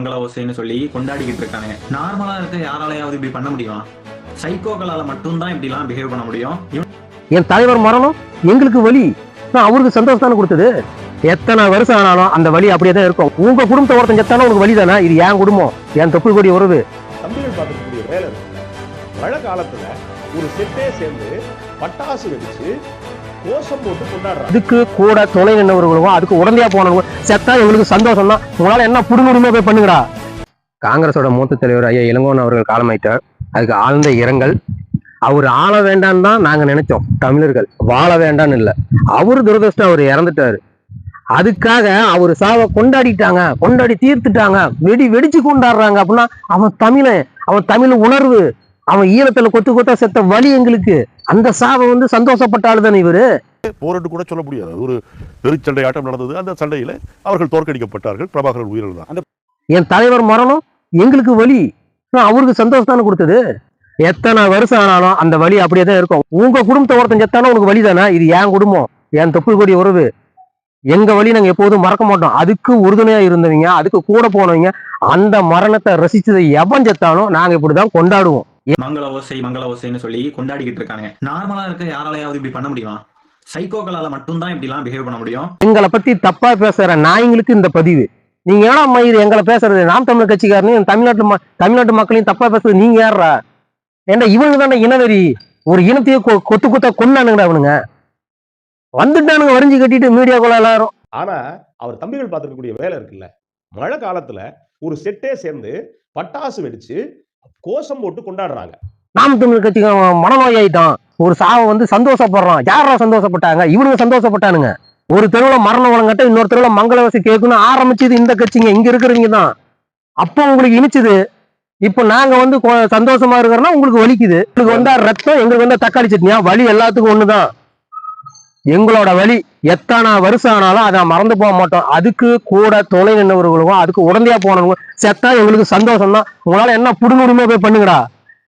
மங்கள ஓசைன்னு சொல்லி கொண்டாடிக்கிட்டு இருக்கானுங்க. நார்மலா இருக்க யாராலையாவது இப்படி பண்ண முடியுமா? சைக்கோக்களால மட்டும்தான் இப்படிலாம் பிஹேவ் பண்ண முடியும். என் தலைவர் மரணம்? எங்களுக்கு வலி. நான் அவருக்கு சந்தோஷம் தானே கொடுத்தது? எத்தனை வருஷம் ஆனாலும் அந்த வலி அப்படியே தான் இருக்கும். உங்க குடும்பத்தை ஒருத்தன் செத்தாலும் உனக்கு வலி தானே? இது என் குடும்பம். என் தொப்புள் கொடி உறவு. தம்பிகள் பார்க்கக்கூடிய வேலை மழை காலத்துல ஒரு செட்டே சேர்ந்து பட்டாசு வெடிச்சு கோஷம் போட்டு கொண்டாடுறாங்க. அதுக்கு கூட துணை நின்றவர்களும் அதுக்கு உடந்தையா போனவங்க செத்தா எங்களுக்கு சந்தோஷம் தான் உங்களால என்ன புடுங்குடுமே போய் பண்ணுங்கடா. காங்கிரஸோட மூத்த தலைவர் ஐயா இளங்கோவன் அவர்கள் காலமாயிட்டார். அதுக்கு ஆழ்ந்த இரங்கல். அவர் ஆள வேண்டான்னு தான் நாங்க நினைச்சோம் தமிழர்கள். வாழ வேண்டாம்னு இல்ல. அவரு துரதிருஷ்டம் அவர் இறந்துட்டாரு. அதுக்காக அவர் சாவை கொண்டாடிட்டாங்க கொண்டாடி தீர்த்துட்டாங்க. வெடி வெடிச்சு கொண்டாடுறாங்க அப்படின்னா அவன் தமிழன் அவன் தமிழ் உணர்வு அவன் ஈரத்துல கொத்து கொத்தா செத்த வலி எங்களுக்கு. அந்த சாவை வந்து சந்தோஷப்பட்ட ஆளு தானே இவரு. போரிட்டு கூட சொல்ல முடியாது. ஒரு பெருச்சண்டை ஆட்டம் நடந்தது. அந்த சண்டையில அவர்கள் தோற்கடிக்கப்பட்டார்கள். பிரபாகரன் உயிரிழந்தார். என் தலைவர் மரணம் எங்களுக்கு வலி. நான் அவருக்கு சந்தோஷம் தானே கொடுத்தது. எத்தனை வருஷம் ஆனாலும் அந்த வலி அப்படியே தான் இருக்கும். உங்க குடும்பத்தை ஒருத்தன் செத்தாலும் உனக்கு வலி தானே? இது என் குடும்பம். என் தொப்புள் கொடி உறவு. எங்க வழி நாங்க எப்போதும் மறக்க மாட்டோம். அதுக்கு உறுதுணையா இருந்தவங்க அதுக்கு கூட போனவங்க அந்த மரணத்தை ரசிச்சதை எவன் செத்தாலும் நாங்க இப்படிதான் கொண்டாடுவோம். மங்கள ஓசை மங்கள ஓசைன்னு சொல்லி கொண்டாடிக்கிட்டு இருக்கானுங்க. நார்மலா இருக்க யாராலையாவது இப்படி பண்ண முடியுமா? சைக்கோக்களால மட்டும்தான் இப்படிலாம் பிஹேவ் பண்ண முடியும். எங்களை பத்தி தப்பா பேசுற நாய்ங்களுக்கு இந்த பதிவு. நீங்க ஏன்னா மயிர் எங்களை பேசுறது? நாம் தமிழர் கட்சிக்காரனையும் தமிழ்நாட்டு தமிழ்நாட்டு மக்களையும் தப்பா பேசுறது. நீங்க யாரா ஏன்டா இவங்க தானே இனவெறி? ஒரு இனத்தையே கொ- கொத்து கொத்தா கொண்டானுங்கடா அவனுங்க வந்துட்டானுங்க வரிஞ்சு கட்டிட்டு மீடியாக்குள்ள எல்லாரும். ஆனா அவர் தம்பிகள் பார்த்திருக்கக்கூடிய வேலை இருக்குல்ல. மழை காலத்துல ஒரு செட்டே சேர்ந்து பட்டாசு வெடிச்சு கோஷம் போட்டு கொண்டாடுறாங்க. நாம் தமிழ் கட்சி மனநோய் ஆயிட்டான் ஒரு சாவை வந்து சந்தோஷப்படுறான். யாரா சந்தோஷப்பட்டாங்க? இவனுங்க சந்தோஷப்பட்டானுங்க. ஒரு தெருவில் மரண வழங்கட்ட இன்னொரு தெருவில் மங்களவாசி கேட்கணும் ஆரம்பிச்சது இந்த கட்சிங்க. இங்க இருக்கிறவங்க தான் அப்போ உங்களுக்கு இனிச்சுது. இப்போ நாங்க வந்து கொ- சந்தோஷமா இருக்கிறோம்னா உங்களுக்கு வலிக்குது. உங்களுக்கு வந்தா ரத்தம் எங்களுக்கு வந்தா தக்காளி சட்னியா? வலி எல்லாத்துக்கும் ஒண்ணுதான். எங்களோட வலி எத்தனை வருஷம் ஆனாலும் அதை மறந்து போக மாட்டோம். அதுக்கு கூட துணை நின்றவர்களுக்கும் அதுக்கு உடந்தையா போனவங்க செத்தா எங்களுக்கு சந்தோஷம் தான் உங்களால என்ன புடுங்குடுமே போய் பண்ணுங்கடா?